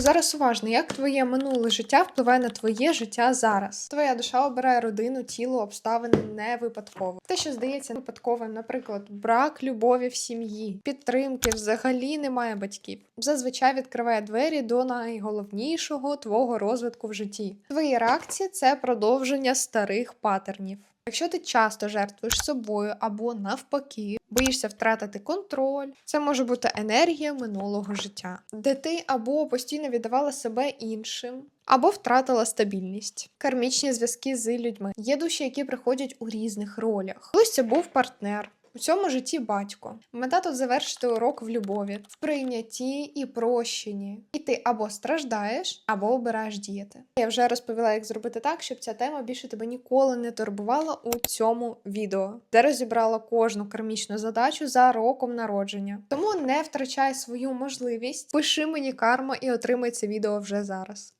Зараз уважно, як твоє минуле життя впливає на твоє життя зараз. Твоя душа обирає родину, тіло, обставини не випадково. Те, що здається випадковим, наприклад, брак любові в сім'ї, підтримки, взагалі немає батьків. Зазвичай відкриває двері до найголовнішого твого розвитку в житті. Твої реакції це продовження старих патернів. Якщо ти часто жертвуєш собою або навпаки, боїшся втратити контроль, це може бути енергія минулого життя, де ти або постійно віддавала себе іншим, або втратила стабільність. Кармічні зв'язки з людьми. Є душі, які приходять у різних ролях. Колись це був партнер. У цьому житті батько. Мета тут завершити урок в любові, в прийнятті і прощенні. І ти або страждаєш, або обираєш діяти. Я вже розповіла, як зробити так, щоб ця тема більше тебе ніколи не турбувала у цьому відео, де розібрала кожну кармічну задачу за роком народження. Тому не втрачай свою можливість, пиши мені карма і отримай це відео вже зараз.